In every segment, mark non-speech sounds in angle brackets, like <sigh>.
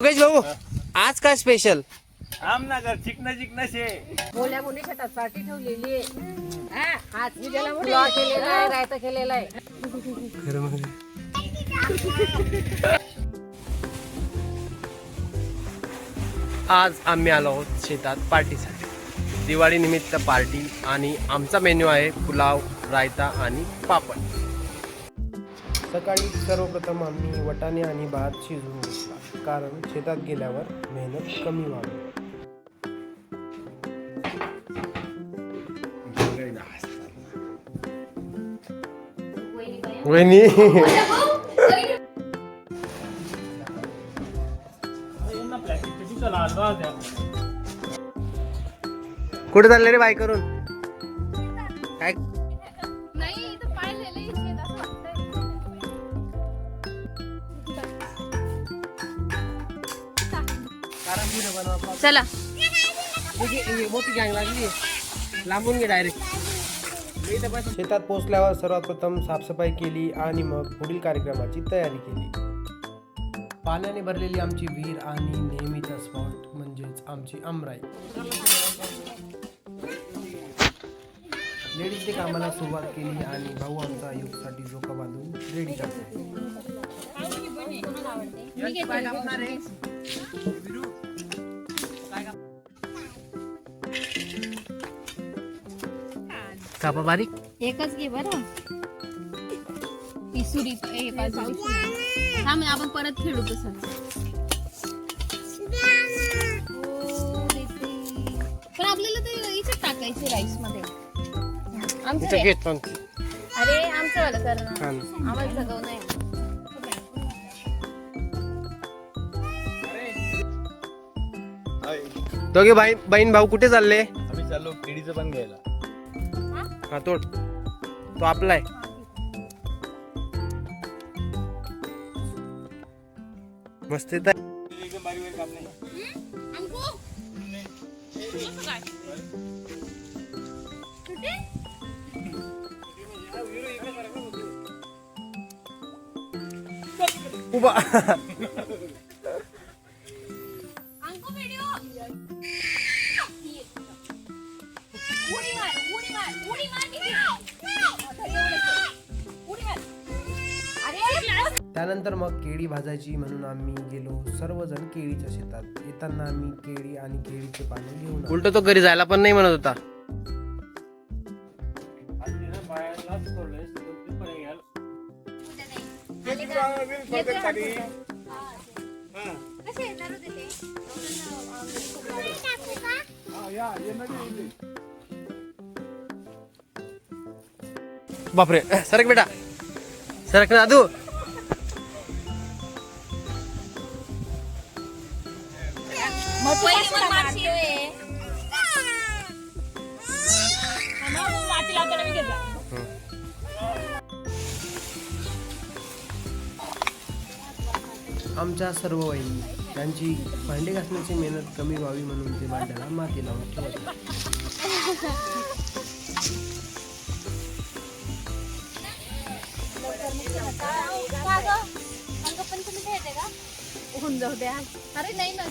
योगेश भाऊ आज काय स्पेशल आमनगर चिकन चिकन शे बोल्या मुली शेतात पार्टी ठेवलेली आहे. हा, हात मी त्याला पुलाव केलेला आहे रायता केलेला आहे. आज आम्ही आलो आहोत शेतात पार्टीसाठी. दिवाळी निमित्त पार्टी आणि आमचा मेन्यू आहे पुलाव रायता आणि पापड. सकाळी सर्वप्रथम आम्ही वटाणे आणि भात शिजवून घेतला कारण शेतात गेल्यावर मेहनत कमी व्हावी वहिनी. कुठे चालले रे बाय करून? काय? चला. मोठी गँग लागली. लांबून गे डायरेक्ट शेतात पोहोचल्यावर सर्वात प्रथम साफसफाई केली आणि मग पुढील कार्यक्रमाची तयारी केली. पाण्याने भरलेली आमची विहीर आणि नेहमीचा स्पॉट म्हणजेच आमची आमराई लेडीजने कामाला सुरुवात केली आणि भाऊ आमचा युगसाठी झोका बांधून रेडी करतो. कापा बारीक? एकच घे बरं. पिसुरी ए, बाजूला. थांब आपण परत खेळू देते. पण आपल्याला ते याच्यात टाकायचे राईसमध्ये आमचं इथं अरे आमचं वाला कर ना. हा. आम्हाला जगव नाही. दोघे बाई बहीण भाऊ कुठे चालले? आम्ही चाललो केळीचं पण घ्यायला. हा तोड. तो आपला आहे मस्त येत उभा. <laughs> त्यानंतर मग केळी भाजायची म्हणून आम्ही गेलो. सर्वजण केळीच्या शेतात. येताना आम्ही केळी आणि केळीचे पानं घेऊन उलट तो घरी जायला पण नाही म्हणत होता. बापरे. सरक बेटा. सरक ना दादू. आमच्या सर्व वहिनी त्यांची भांडे घासण्याची मेहनत कमी व्हावी म्हणून ते भांड्याला माती लावून ठेवत होऊन जाऊ द्या. अरे नाही ना.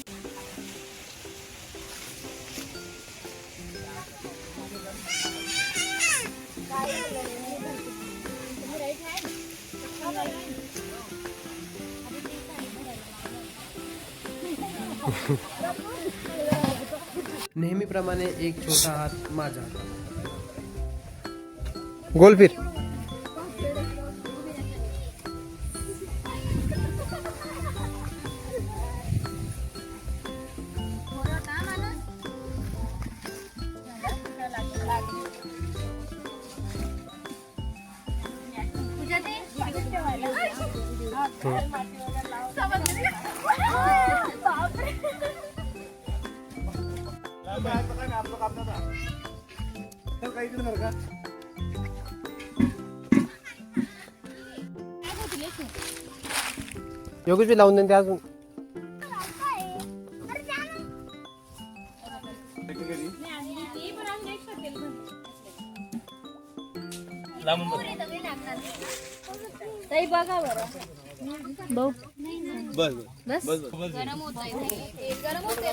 नेहमीप्रमाणे एक छोटा हात माझा. गोल फिर योगेश बी लावून देईन ते अजून लांबून बघ. ताई बघा बरं भाऊ बस बस बस बस गरम होत आहे गरम होत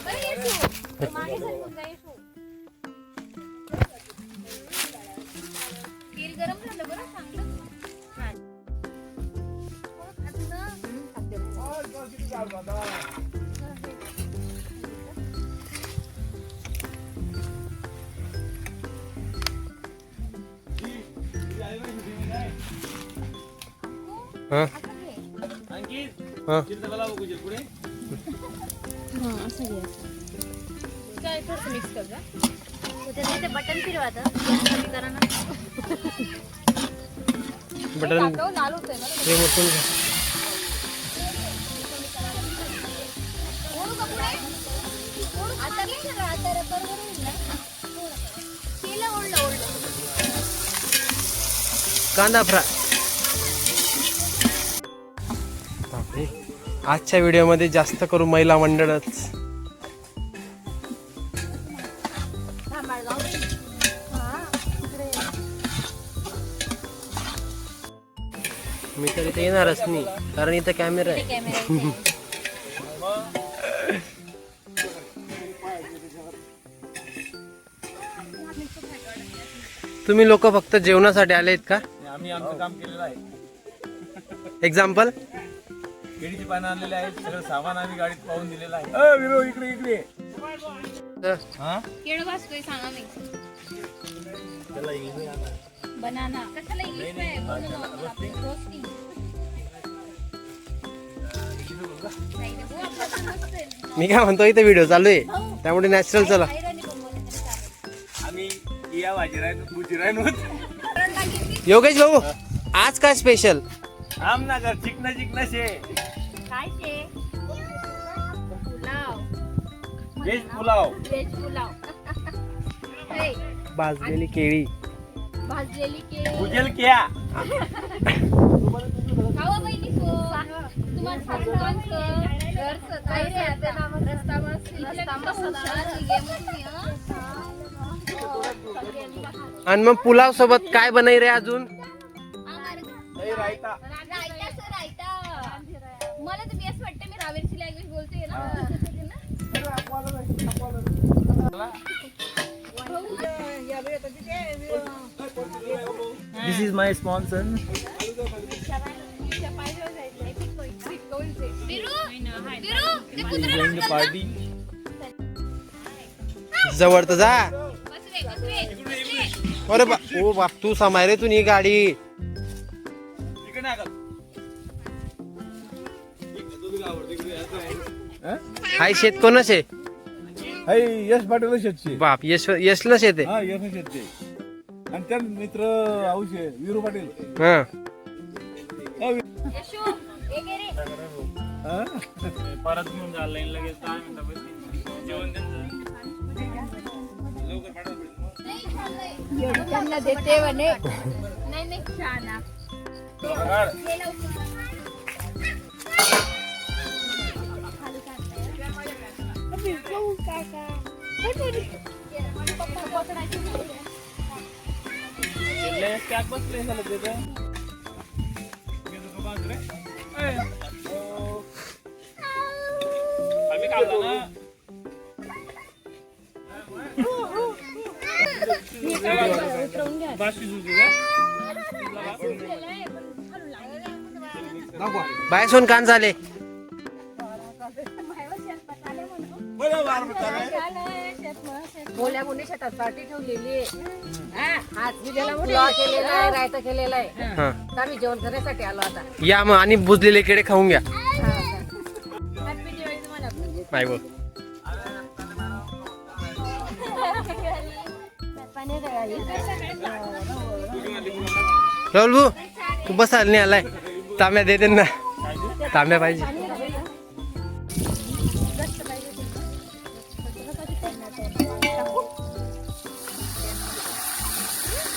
हा? हा? बटन फिरवा आता बटन कांदा फ्राय. आजच्या व्हिडिओमध्ये जास्त करून महिला मंडळच. मी तर इथे येणारच नाही कारण इथं कॅमेरा आहे. तुम्ही लोक फक्त जेवणासाठी आलेत का आम्ही आमचं काम केलेलं आहे एक्झाम्पल केळीची पानं आणलेली आहेत सगळं सामान आम्ही गाडीत पाहून दिलेलं आहे. अ, विरो इकडे इकडे. हा? केळं भाजतोय सांगा मी बनाना. कशाला इंग्लिश नाही हो, काय म्हणतो इथे व्हिडिओ चालू आहे. त्यामुळे नॅचरल चला. आम्ही या वरण टाकीत योगेश भाऊ आज काय स्पेशल आम ना कर चिकना चिकना शे व्हेज पुलाव. व्हेज पुलाव. <laughs> हे, भाजलेली केळी. भाजलेली केळी. भुजेल क्या. खावा तुम्हाला आणि मग पुलाव सोबत काय बनई रे अजून? दही रायता रायता. सर रायता. मला तर बेस्ट वाटतं मी रावेरची लँग्वेज बोलते ना. This is my sponsor Biru party जवळ तर जा. अरे बा ओ बाप तू समाय रे तू गाडी. हाय शेत कोणच? आहे हाय यश पाटील शेतचे बाप यश यशला शेत आहे. हा यश शेतचे आणि त्या मित्र औष आहे वीरू पाटील. हा. हा, वी- यशू एक आहे रे हा? परत घेऊन जा लाईन लगेच दहा मिनिटं बसली. जेवण त्यांचं त्यांना देते म्हणे. नाही नाही छान हा. काढ. हे लवकर. पप्पा पकडायचे नाही. लय stack बसले झालं तिथं. ए. आम्ही काढला ना बाशी जुजी का? बाय सोन कान झाले बोल्या मुली शेतात पार्टी ठेवलेली आहे. आज मी त्याला पुलाव केलेला आहे रायता केलेला आहे. हा. तर आम्ही जेवण करण्यासाठी आलो आता. या मग आणि बुजलेले केळे खाऊन घ्या. नाही बोल राहुल भाऊ तू बसायला नाही आलाय. तांब्या देते ना तांब्या पाहिजे.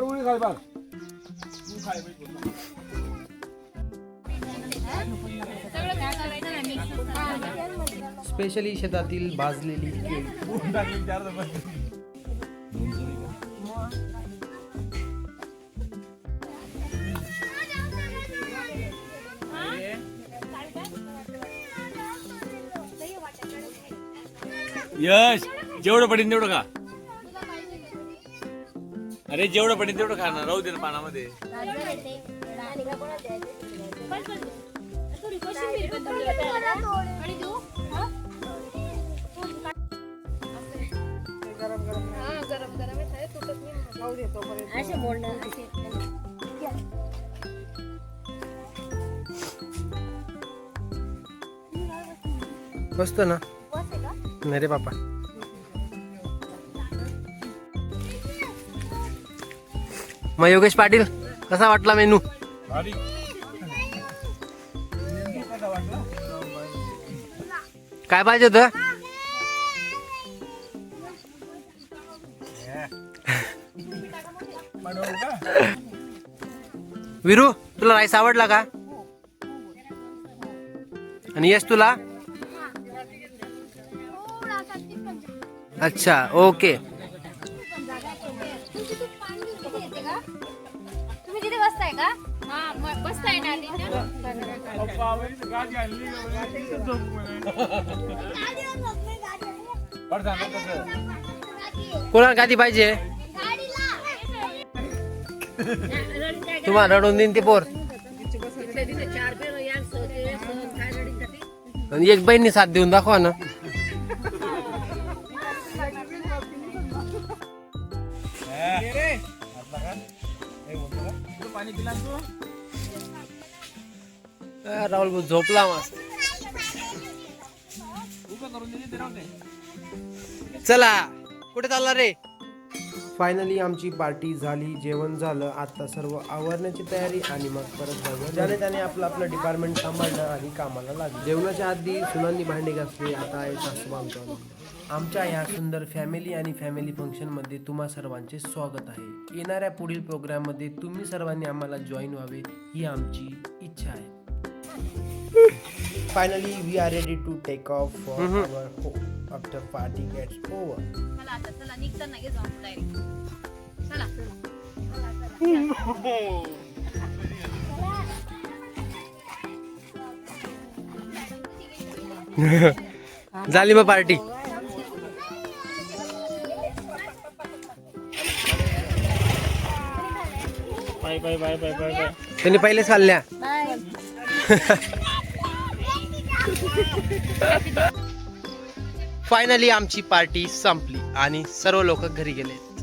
करायचं ना mix. स्पेशली शेतातील भाजलेली. यश जेवढं पडेल तेवढं खा अरे जेवढं पडेल तेवढं खा ना राहू दे ना पानामध्ये. कोशिंबीर पण थोडी आणि मग योगेश पाटील कसा वाटला मेनू? भारी. काय पाहिजे होतं? विरू तुला राईस आवडला का? आणि यश तुला? अच्छा ओके. गाडी आणली बरं कोणाला गादी पाहिजे? तुम्हाला रडून देईन ते पोर. आणि एक बहिणी साथ देऊन दाखवा ना. पाणी पिला तू? राहुल भाऊ झोपला मस्त. चला कुठे चालला रे? फायनली आमची पार्टी झाली जेवण झालं. आता सर्व आवरण्याची तयारी आणि मग परत जाऊया. ज्याने त्याने आपलं आपलं डिपार्टमेंट सांभाळलं आणि कामाला लागलं. जेवणाच्या आधी सुनांनी भांडे घासले. आता आहे असं आमचा आमच्या या सुंदर फॅमिली आणि फॅमिली फंक्शनमध्ये तुम्हा सर्वांचे स्वागत आहे. येणाऱ्या पुढील प्रोग्राममध्ये तुम्ही सर्वांनी आम्हाला जॉईन व्हावे ही आमची इच्छा आहे. Finally we are ready to take off for our home after party gets over चला आता चला निघताना घे जाऊन डायरेक्ट चला. <laughs> झाली मग party. Bye bye bye bye bye bye. त्यांनी पहिलेच खाल्ल्या. <laughs> फायनली आमची पार्टी संपली आणि सर्व लोक घरी गेले.